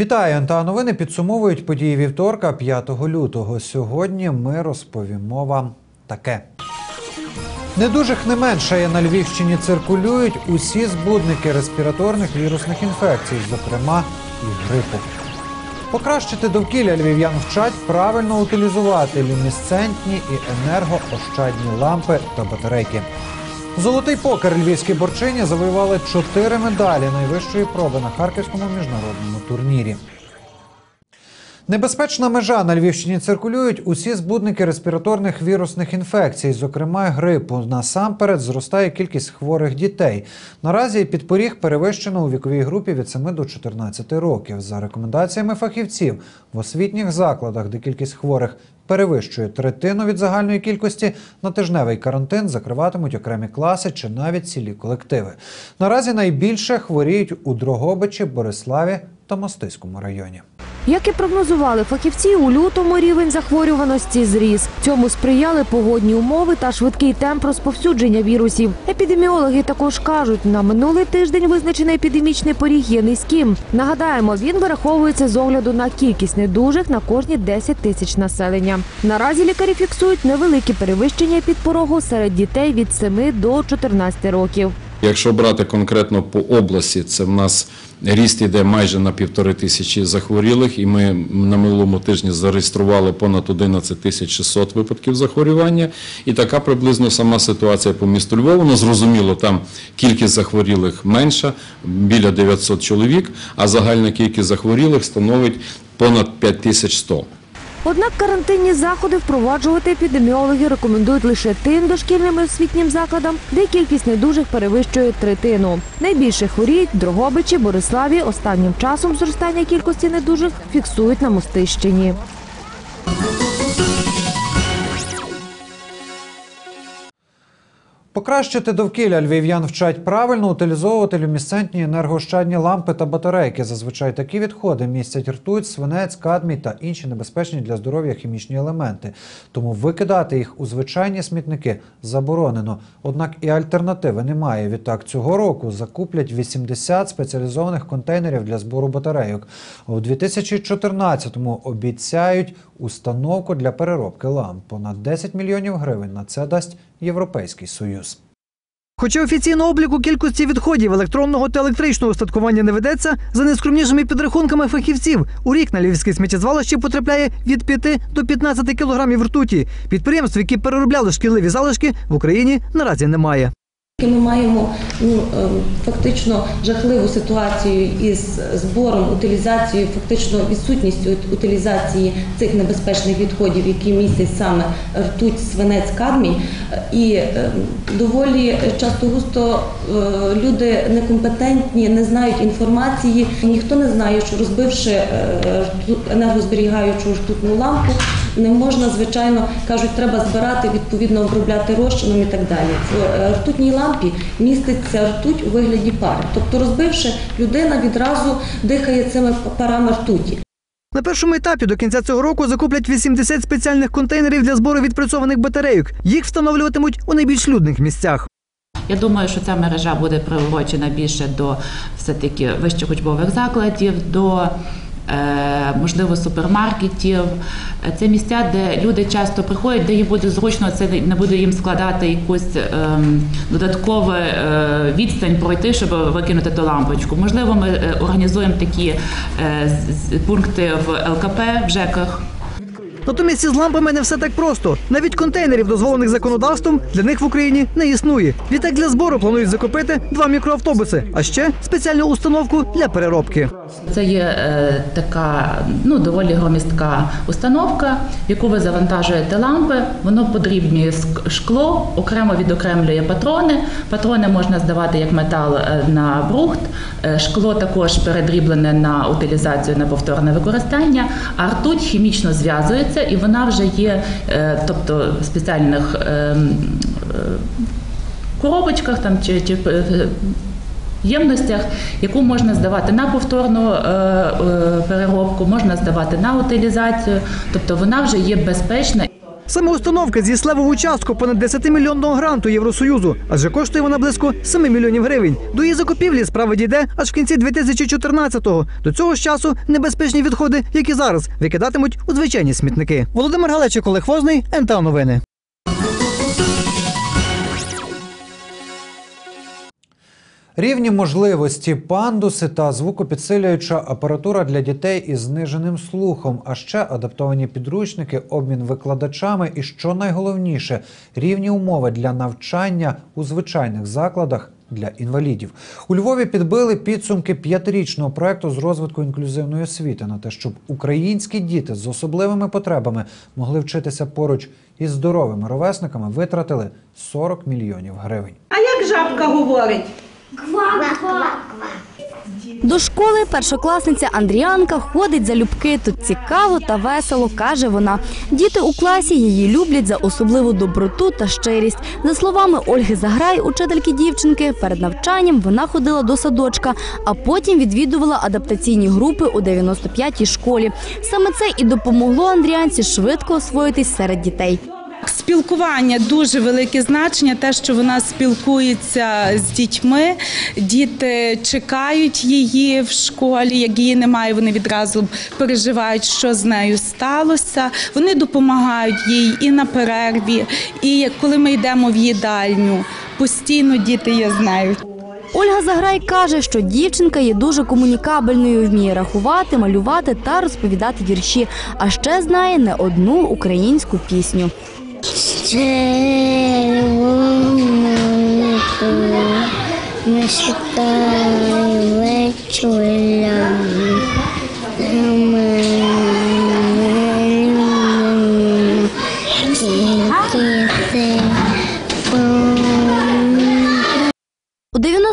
Вітаю, НТА новини підсумовують події вівторка, 5 лютого. Сьогодні ми розповімо вам таке. Недужих не меншає на Львівщині циркулюють усі збудники респіраторних вірусних інфекцій, зокрема і грипу. Покращити довкілля львів'ян вчать правильно утилізувати люмісцентні і енергоощадні лампи та батарейки. Золотий покер львівські борчині завоювали чотири медалі найвищої проби на харківському міжнародному турнірі. Небезпечна межа на Львівщині циркулюють усі збудники респіраторних вірусних інфекцій, зокрема грипу. Насамперед зростає кількість хворих дітей. Наразі підпоріг перевищено у віковій групі від 7 до 14 років. За рекомендаціями фахівців в освітніх закладах, де кількість хворих перевищує третину від загальної кількості, на тижневий карантин закриватимуть окремі класи чи навіть цілі колективи. Наразі найбільше хворіють у Дрогобичі, Бориславі та Мостиському районі. Як і прогнозували фахівці, у лютому рівень захворюваності зріс. Цьому сприяли погодні умови та швидкий темп розповсюдження вірусів. Епідеміологи також кажуть, на минулий тиждень визначений епідемічний поріг є низьким. Нагадаємо, він вираховується з огляду на кількість недужих на кожні 10 тисяч населення. Наразі лікарі фіксують невеликі перевищення підпорогу серед дітей від 7 до 14 років. Якщо брати конкретно по області, це в нас ріст іде майже на півтори тисячі захворілих, і ми на минулому тижні зареєстрували понад 11 тисяч 600 випадків захворювання. І така приблизно сама ситуація по місту Львову. Ну, зрозуміло, там кількість захворілих менша, біля 900 чоловік, а загальна кількість захворілих становить понад 5100. Однак карантинні заходи впроваджувати епідеміологи рекомендують лише тим дошкільним і освітнім закладам, де кількість недужих перевищує третину. Найбільше хворіють Дрогобичі, Бориславі. Останнім часом зростання кількості недужих фіксують на Мостищині. Покращити довкілля львів'ян вчать правильно утилізовувати люмісцентні енергоощадні лампи та батарейки. Зазвичай такі відходи містять ртуть, свинець, кадмій та інші небезпечні для здоров'я хімічні елементи. Тому викидати їх у звичайні смітники заборонено. Однак і альтернативи немає. Відтак цього року закуплять 80 спеціалізованих контейнерів для збору батарейок. А у 2014-му обіцяють установку для переробки ламп. Понад 10 мільйонів гривень на це дасть Європейський Союз. Хоча офіційно обліку кількості відходів електронного та електричного устаткування не ведеться, за найскромнішими підрахунками фахівців, у рік на львівське сміттєзвалище потрапляє від 5 до 15 кілограмів ртуті. Підприємств, які переробляли шкідливі залишки, в Україні наразі немає. Ми маємо ну, ем, фактично жахливу ситуацію із збором, утилізацією, фактично відсутністю утилізації цих небезпечних відходів, які містять саме ртуть, свинець, кадмій. І ем, доволі часто густо е, люди некомпетентні, не знають інформації. Ніхто не знає, що розбивши е, енергозберігаючу ртутну лампу, не можна, звичайно, кажуть, треба збирати, відповідно обробляти розчином і так далі. Е, ртутній лампі міститься ртуть у вигляді пари. Тобто, розбивши, людина відразу дихає цими парами ртуті. На першому етапі до кінця цього року закуплять 80 спеціальних контейнерів для збору відпрацьованих батарейок. Їх встановлюватимуть у найбільш людних місцях. Я думаю, що ця мережа буде приурочена більше до все-таки вищих учбових закладів, до можливо супермаркетів. Е, Це місця, де люди часто приходять, де їм буде зручно, це не буде їм складати якусь ем, додаткову е, відстань пройти, щоб викинути ту лампочку. Можливо, ми е, організуємо такі е, пункти в ЛКП в ЖЕКах. Натомість із лампами не все так просто. Навіть контейнерів, дозволених законодавством, для них в Україні не існує. Відтак для збору планують закупити два мікроавтобуси, а ще спеціальну установку для переробки. Це є е, така ну доволі громістка установка, в яку ви завантажуєте лампи. Воно подрібнює шкло, окремо відокремлює патрони. Патрони можна здавати як метал е, на брухт. Е, Шкло також передріблене на утилізацію на повторне використання. А ртуть хімічно зв'язується, і вона вже є, е, тобто в спеціальних. е, м, е, Коробочках там чи, чи е, ємностях, яку можна здавати на повторну переробку, можна здавати на утилізацію, тобто вона вже є безпечна. Саме установка зі слевову частку понад 10-мільйонного гранту Євросоюзу, адже коштує вона близько 7 мільйонів гривень. До її закупівлі справа дійде аж в кінці 2014-го. До цього ж часу небезпечні відходи, як і зараз, викидатимуть у звичайні смітники. Володимир Галечик, Олег Возний, НТА Новини. Рівні можливості, пандуси та звукопідсилююча апаратура для дітей із зниженим слухом, а ще адаптовані підручники, обмін викладачами і, що найголовніше, рівні умови для навчання у звичайних закладах для інвалідів. У Львові підбили підсумки п'ятирічного проекту з розвитку інклюзивної освіти на те, щоб українські діти з особливими потребами могли вчитися поруч із здоровими ровесниками, витратили 40 мільйонів гривень. А як жабка говорить? До школи першокласниця Андріанка ходить залюбки. Тут цікаво та весело, каже вона. Діти у класі її люблять за особливу доброту та щирість. За словами Ольги Заграй, учительки дівчинки, перед навчанням вона ходила до садочка, а потім відвідувала адаптаційні групи у 95-й школі. Саме це і допомогло Андріанці швидко освоїтись серед дітей. Спілкування дуже велике значення, те, що вона спілкується з дітьми. Діти чекають її в школі. Як її немає, вони відразу переживають, що з нею сталося. Вони допомагають їй і на перерві, і коли ми йдемо в їдальню. Постійно діти є з нею. Ольга Заграй каже, що дівчинка є дуже комунікабельною, вміє рахувати, малювати та розповідати вірші, а ще знає не одну українську пісню. Ми читаємо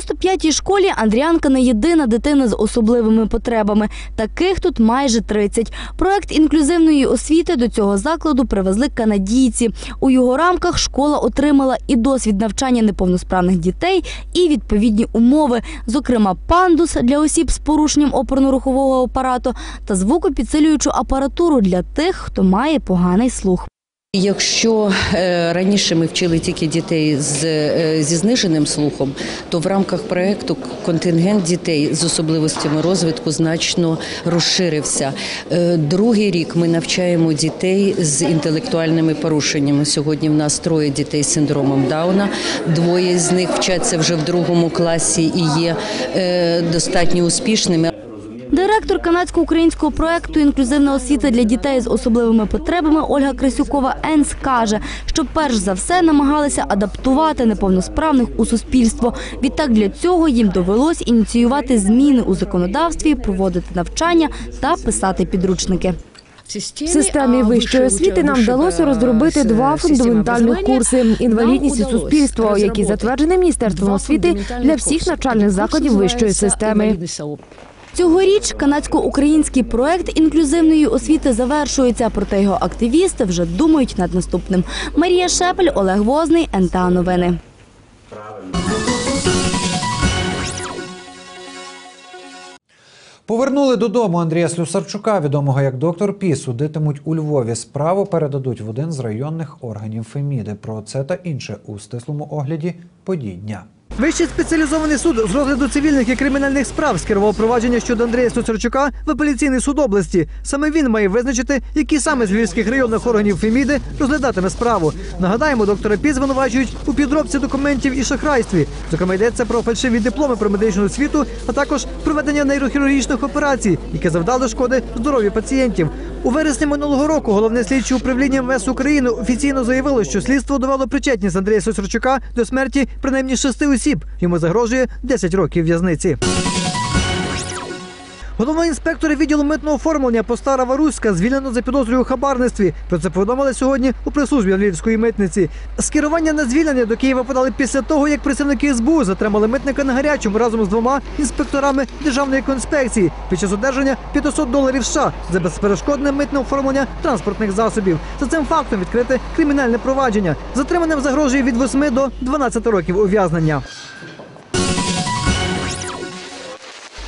95-й школі Андріанка не єдина дитина з особливими потребами. Таких тут майже 30. Проект інклюзивної освіти до цього закладу привезли канадійці. У його рамках школа отримала і досвід навчання неповносправних дітей, і відповідні умови, зокрема пандус для осіб з порушенням опорно-рухового апарату та звукопідсилюючу апаратуру для тих, хто має поганий слух. Якщо е, раніше ми вчили тільки дітей з, е, зі зниженим слухом, то в рамках проекту контингент дітей з особливостями розвитку значно розширився. Е, Другий рік ми навчаємо дітей з інтелектуальними порушеннями. Сьогодні в нас троє дітей з синдромом Дауна. Двоє з них вчаться вже в другому класі і є достатньо успішними. Директор канадсько-українського проекту Інклюзивна освіта для дітей з особливими потребами Ольга Крисюкова Енс каже, що перш за все намагалися адаптувати неповносправних у суспільство. Відтак для цього їм довелось ініціювати зміни у законодавстві, проводити навчання та писати підручники. В системі вищої освіти нам вдалося розробити два фундаментальних курси інвалідність і суспільство, які затверджені міністерством освіти для всіх навчальних закладів вищої системи. Цьогоріч канадсько-український проект інклюзивної освіти завершується, проте його активісти вже думають над наступним. Марія Шепель, Олег Возний, НТА Новини. Повернули додому Андрія Слюсарчука, відомого як доктор Пі, судитимуть у Львові. Справу передадуть в один з районних органів Феміди. Про це та інше у стислому огляді подій дня. Вищий спеціалізований суд з розгляду цивільних і кримінальних справ скерував провадження щодо Андрія Слюсарчука в апеляційний суд області. Саме він має визначити, які саме з львівських районних органів Феміди розглядатиме справу. Нагадаємо, доктора Пі звинувачують у підробці документів і шахрайстві. Зокрема, йдеться про фальшиві дипломи про медичну освіту, а також проведення нейрохірургічних операцій, які завдали шкоди здоров'ю пацієнтів. У вересні минулого року головне слідче управління МВС України офіційно заявило, що слідство довело причетність Андрія Сосарчука до смерті принаймні шести осіб. Йому загрожує 10 років в'язниці. Головного інспектора відділу митного оформлення Постара Варуська звільнено за підозрою у хабарництві. Про це повідомили сьогодні у прес-службі Львівської митниці. Скерування на звільнення до Києва подали після того, як працівники СБУ затримали митника на гарячому разом з двома інспекторами державної конспекції під час одержання 500 доларів США за безперешкодне митне оформлення транспортних засобів. За цим фактом відкрите кримінальне провадження. Затриманим загрожує від 8 до 12 років ув'язнення.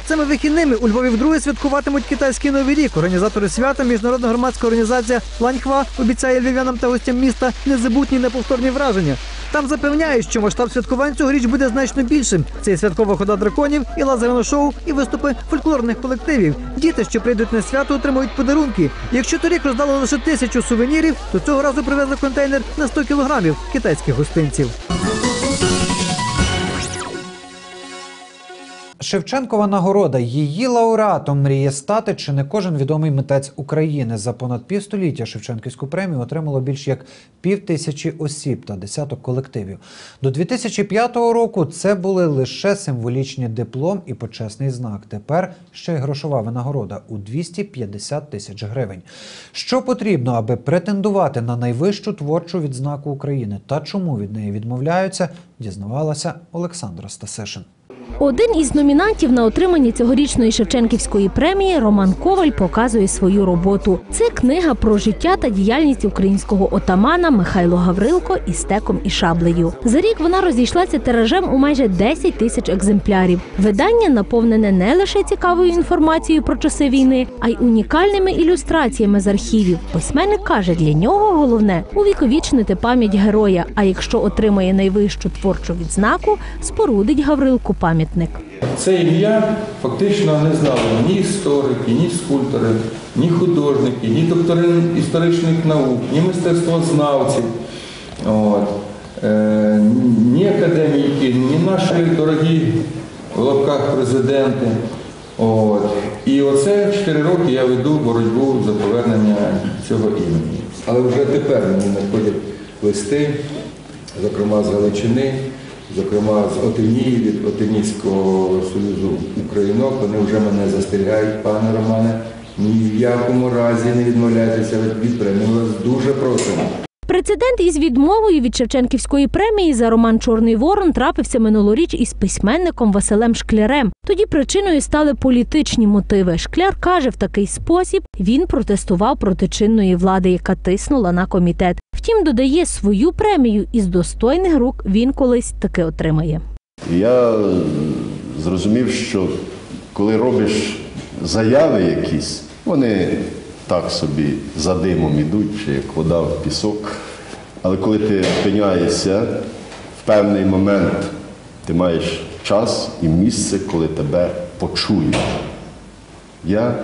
Цими вихідними у Львові вдруге святкуватимуть китайський новий рік. Організатори свята, міжнародна громадська організація Ланьхва обіцяє львів'янам та гостям міста незабутні неповторні враження. Там запевняють, що масштаб святкувань цьогоріч буде значно більшим. Це і святкова хода драконів, і лазерне шоу, і виступи фольклорних колективів. Діти, що прийдуть на свято, отримують подарунки. Якщо торік роздали лише тисячу сувенірів, то цього разу привезли контейнер на 100 кілограмів китайських гостинців. Шевченкова нагорода. Її лауреатом мріє стати чи не кожен відомий митець України. За понад півстоліття Шевченківську премію отримало більш як пів тисячі осіб та десяток колективів. До 2005 року це були лише символічні диплом і почесний знак. Тепер ще й грошова винагорода у 250 тисяч гривень. Що потрібно, аби претендувати на найвищу творчу відзнаку України та чому від неї відмовляються, дізнавалася Олександра Стасишин. Один із номінантів на отриманні цьогорічної Шевченківської премії Роман Коваль показує свою роботу. Це книга про життя та діяльність українського отамана Михайло Гаврилко із стеком і шаблею. За рік вона розійшлася тиражем у майже 10 тисяч екземплярів. Видання наповнене не лише цікавою інформацією про часи війни, а й унікальними ілюстраціями з архівів. Письменник каже, для нього головне увіковічнити пам'ять героя. А якщо отримає найвищу творчу відзнаку, спорудить Гаврилку пам'ятник. Це ім'я фактично не знали ні історики, ні скульптори, ні художники, ні доктори історичних наук, ні мистецтвознавці, от, е, ні академіки, ні наші дорогі в лапках президенти. От. І оце 4 роки я веду боротьбу за повернення цього імені. Але вже тепер мені надходять листи, зокрема з Галичини, зокрема з Отинії, від Отинійського союзу Українок. Вони вже мене застерігають, пане Романе, ні в якому разі не відмовляйтеся від премії. Ми вас дуже просимо. Прецедент із відмовою від Шевченківської премії за роман Чорний Ворон трапився минулоріч із письменником Василем Шклярем. Тоді причиною стали політичні мотиви. Шкляр каже, в такий спосіб він протестував проти чинної влади, яка тиснула на комітет. Втім, додає свою премію із достойних рук він колись таки отримає. Я зрозумів, що коли робиш заяви якісь, вони так собі за димом ідуть, чи як вода в пісок. Але коли ти опиняєшся в певний момент, ти маєш час і місце, коли тебе почують. Я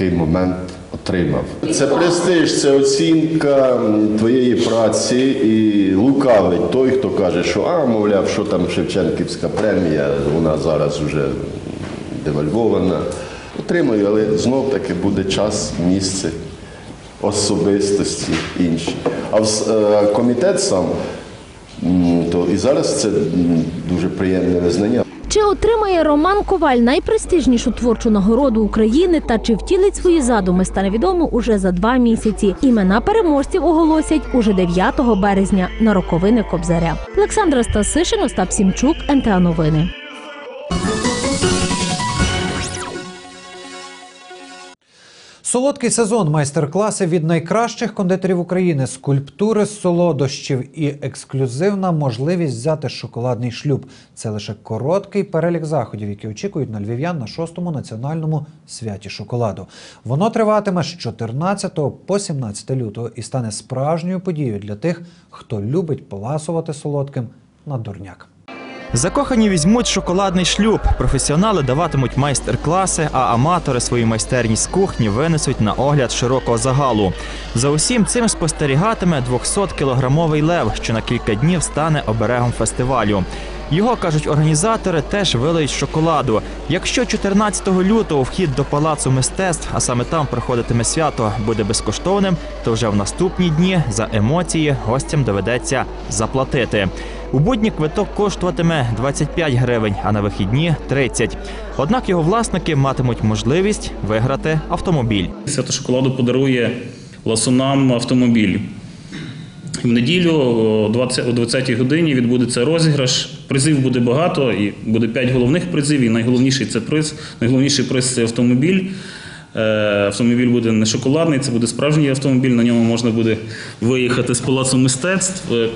такий момент отримав. Це престиж, це оцінка твоєї праці і лукавить той, хто каже, що а, мовляв, що там Шевченківська премія, вона зараз вже девальвована. Отримаю, але знов таки буде час, місце, особистості інші. А е, комітет сам, то і зараз це дуже приємне визнання. Чи отримає Роман Коваль найпрестижнішу творчу нагороду України та чи втілить свої задуми, стане відомо уже за два місяці. Імена переможців оголосять уже 9 березня на роковини Кобзаря. Олександра Стасишин, Остап Сімчук, НТА Новини. Солодкий сезон майстер-класи від найкращих кондитерів України, скульптури з солодощів і ексклюзивна можливість взяти шоколадний шлюб. Це лише короткий перелік заходів, які очікують на львів'ян на шостому національному святі шоколаду. Воно триватиме з 14 по 17 лютого і стане справжньою подією для тих, хто любить поласувати солодким на дурняк. Закохані візьмуть шоколадний шлюб. Професіонали даватимуть майстер-класи, а аматори свою майстерність з кухні винесуть на огляд широкого загалу. За усім цим спостерігатиме 200-кілограмовий лев, що на кілька днів стане оберегом фестивалю. Його кажуть організатори, теж вилиють шоколаду. Якщо 14 лютого вхід до палацу мистецтв, а саме там проходитиме свято, буде безкоштовним, то вже в наступні дні за емоції гостям доведеться заплатити. У будні квиток коштуватиме 25 гривень, а на вихідні 30. Однак його власники матимуть можливість виграти автомобіль. Свято шоколаду подарує ласунам автомобіль. В неділю о 20 о 20-й годині відбудеться розіграш. Призів буде багато, і буде 5 головних призів. І найголовніший це приз. Найголовніший приз це автомобіль. Е, Автомобіль буде не шоколадний, це буде справжній автомобіль. На ньому можна буде виїхати з палацу мистецтв. Е,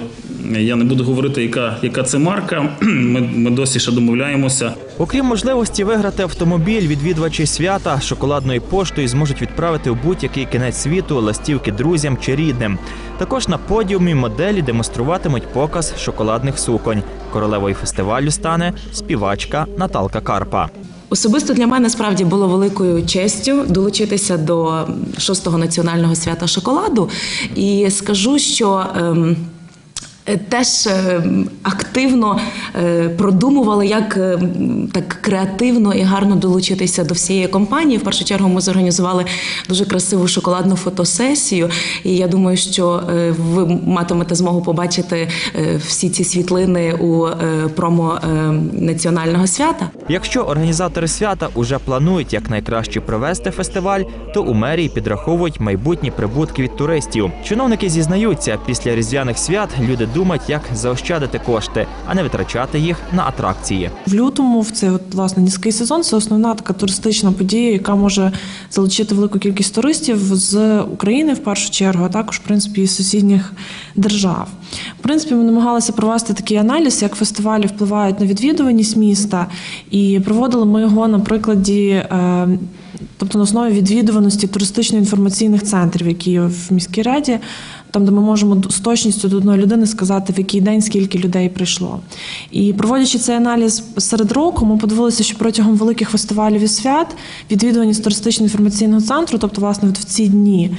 Я не буду говорити, яка, яка це марка. Ми, ми досі ще домовляємося. Окрім можливості виграти автомобіль, відвідувачі свята шоколадною поштою зможуть відправити у будь-який кінець світу листівки друзям чи рідним. Також на подіумі моделі демонструватимуть показ шоколадних суконь. Королевою фестивалю стане співачка Наталка Карпа. Особисто для мене справді було великою честю долучитися до шостого національного свята шоколаду. І скажу, що. ем, Теж е, активно е, продумували, як е, так креативно і гарно долучитися до всієї компанії. В першу чергу ми зорганізували дуже красиву шоколадну фотосесію. І я думаю, що е, ви матимете змогу побачити е, всі ці світлини у е, промо е, національного свята. Якщо організатори свята уже планують якнайкраще провести фестиваль, то у мерії підраховують майбутні прибутки від туристів. Чиновники зізнаються, після різдвяних свят люди думають, як заощадити кошти, а не витрачати їх на атракції. В лютому, в цей от, власне низький сезон, це основна така туристична подія, яка може залучити велику кількість туристів з України в першу чергу, а також в принципі і сусідніх держав. В принципі, ми намагалися провести такий аналіз, як фестивалі впливають на відвідуваність міста, і проводили ми його на прикладі. е, Тобто на основі відвідуваності туристично-інформаційних центрів, які є в міській раді, там, де ми можемо з точністю до одної людини сказати, в який день скільки людей прийшло. І проводячи цей аналіз серед року, ми подивилися, що протягом великих фестивалів і свят відвідуваність туристично-інформаційного центру, тобто, власне, в ці дні.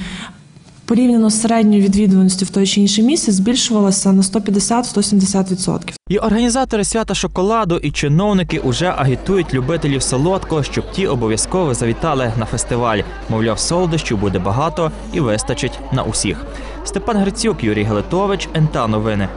Порівняно з середньою відвідуваністю в той чи інший місяць збільшувалася на 150-170%. І організатори свята шоколаду і чиновники уже агітують любителів солодкого, щоб ті обов'язково завітали на фестиваль. Мовляв, солодощів буде багато і вистачить на усіх. Степан Грицюк, Юрій Галитович, НТА Новини.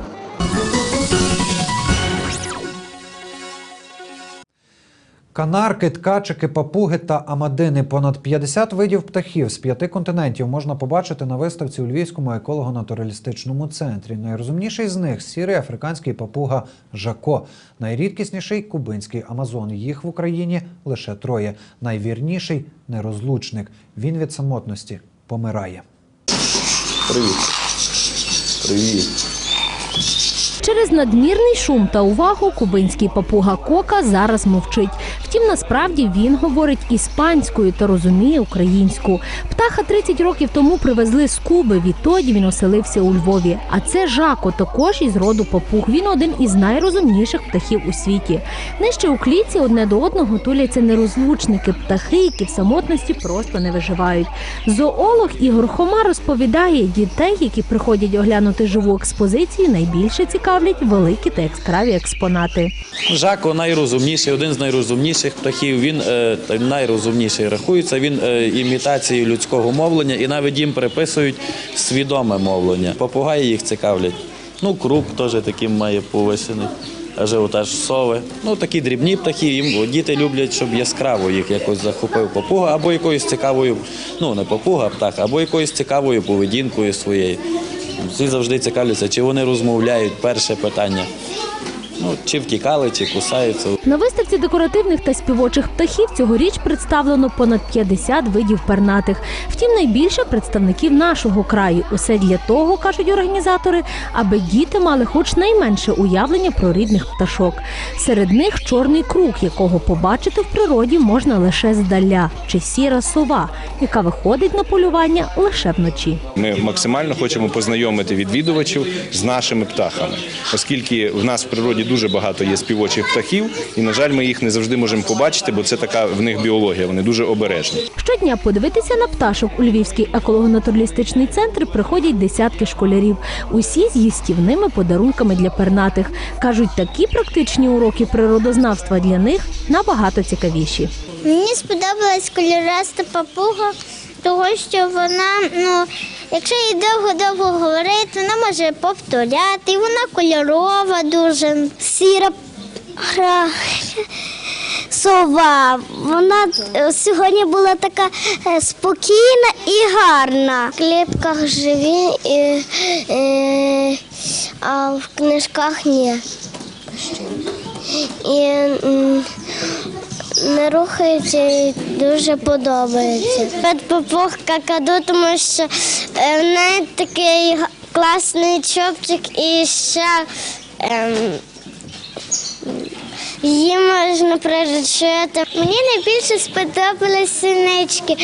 Канарки, ткачики, папуги та амадини. Понад 50 видів птахів з п'яти континентів можна побачити на виставці у Львівському еколого-натуралістичному центрі. Найрозумніший з них сірий африканський папуга Жако. Найрідкісніший кубинський амазон. Їх в Україні лише троє. Найвірніший нерозлучник. Він від самотності помирає. Привіт. Привіт. Через надмірний шум та увагу кубинський папуга Кока зараз мовчить. Втім, насправді він говорить іспанською та розуміє українську. Птаха 30 років тому привезли з Куби. Відтоді він оселився у Львові. А це Жако, також із роду папуг. Він один із найрозумніших птахів у світі. Нижче у клітці одне до одного туляться нерозлучники, птахи, які в самотності просто не виживають. Зоолог Ігор Хома розповідає, дітей, які приходять оглянути живу експозицію, найбільше цікавлять великі та яскраві експонати. Жако найрозумніший, один з найрозумніших птахів. Він е, найрозумніший рахується. Він е, імітацією людського мовлення і навіть їм приписують свідоме мовлення. Попугаї їх цікавлять. Ну, круп теж таким має повисений. Ажіотаж сови. Ну такі дрібні птахи. Їм діти люблять, щоб яскраво їх якось захопив папуга, або якоюсь цікавою, ну не папуга, а птах, або якоюсь цікавою поведінкою своєю. Всі завжди цікавляться, чи вони розмовляють. Перше питання. Ну, чи втікали, чи кусаються. На виставці декоративних та співочих птахів цьогоріч представлено понад 50 видів пернатих. Втім, найбільше представників нашого краю. Усе для того, кажуть організатори, аби діти мали хоч найменше уявлення про рідних пташок. Серед них чорний круг, якого побачити в природі можна лише здаля, чи сіра сова, яка виходить на полювання лише вночі. Ми максимально хочемо познайомити відвідувачів з нашими птахами, оскільки в нас в природі дуже багато є співочих птахів, і на жаль, ми їх не завжди можемо побачити, бо це така в них біологія. Вони дуже обережні. Щодня подивитися на пташок у Львівський еколого-натуралістичний центр приходять десятки школярів. Усі з їстівними подарунками для пернатих. Кажуть, такі практичні уроки природознавства для них набагато цікавіші. Мені сподобалась кольораста папуга, тому що вона, ну, якщо їй довго-довго говорити, вона може повторяти. І вона кольорова дуже, сіра гра. Сова, вона е, сьогодні була така е, спокійна і гарна. В клітках живі, і, е, а в книжках ні. І не рухається і дуже подобається. Пет какаду, тому що е, в неї такий класний чопчик і ще ем, її можна приручити. Мені найбільше сподобались синички.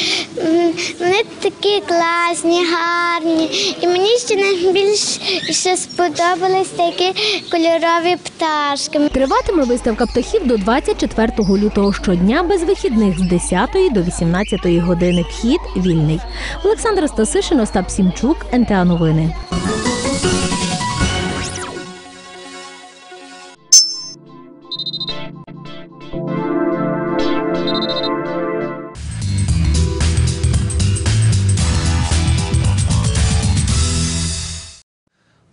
Вони такі класні, гарні. І мені ще найбільше сподобались такі кольорові пташки. Триватиме виставка птахів до 24 лютого щодня без вихідних з 10 до 18 години. Вхід вільний. Олександр Стасишин, Остап Сімчук, НТА Новини.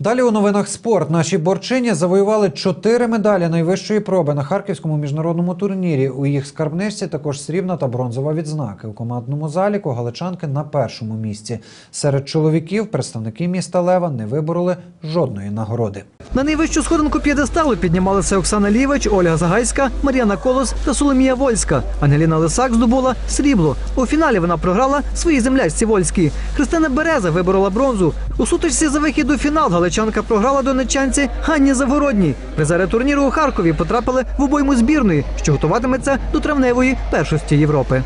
Далі у новинах спорт. Наші борчині завоювали чотири медалі найвищої проби на харківському міжнародному турнірі. У їх скарбничці також срібна та бронзова відзнаки. У командному заліку галичанки на першому місці. Серед чоловіків представники міста Лева не вибороли жодної нагороди. На найвищу сходинку п'єдесталу піднімалися Оксана Лівич, Ольга Загайська, Мар'яна Колос та Соломія Вольська. Ангеліна Лисак здобула срібло. У фіналі вона програла своїй землячці Вольській. Христина Береза виборола бронзу. У сутичці за вихід у фінал галичанка програла донеччанці Ганні Загородній. Призери турніру у Харкові потрапили в обойму збірної, що готуватиметься до травневої першості Європи.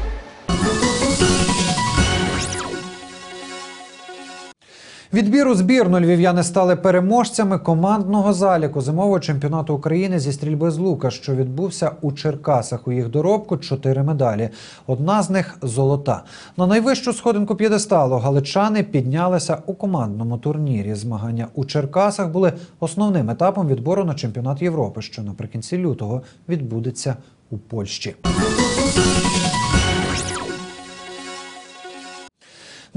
Відбір у збірну львів'яни стали переможцями командного заліку зимового чемпіонату України зі стрільби з лука, що відбувся у Черкасах. У їх доробку чотири медалі. Одна з них золота. На найвищу сходинку п'єдесталу галичани піднялися у командному турнірі. Змагання у Черкасах були основним етапом відбору на чемпіонат Європи, що наприкінці лютого відбудеться у Польщі.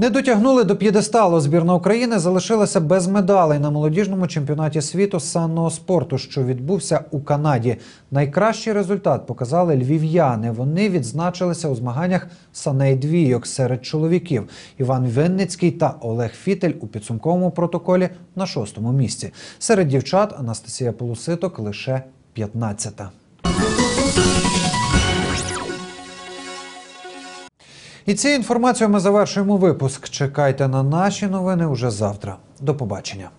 Не дотягнули до п'єдесталу. Збірна України залишилася без медалей на молодіжному чемпіонаті світу з санного спорту, що відбувся у Канаді. Найкращий результат показали львів'яни. Вони відзначилися у змаганнях саней двійок серед чоловіків. Іван Винницький та Олег Фітель у підсумковому протоколі на шостому місці. Серед дівчат Анастасія Полуситок лише 15-та. І цією інформацією ми завершуємо випуск. Чекайте на наші новини уже завтра. До побачення.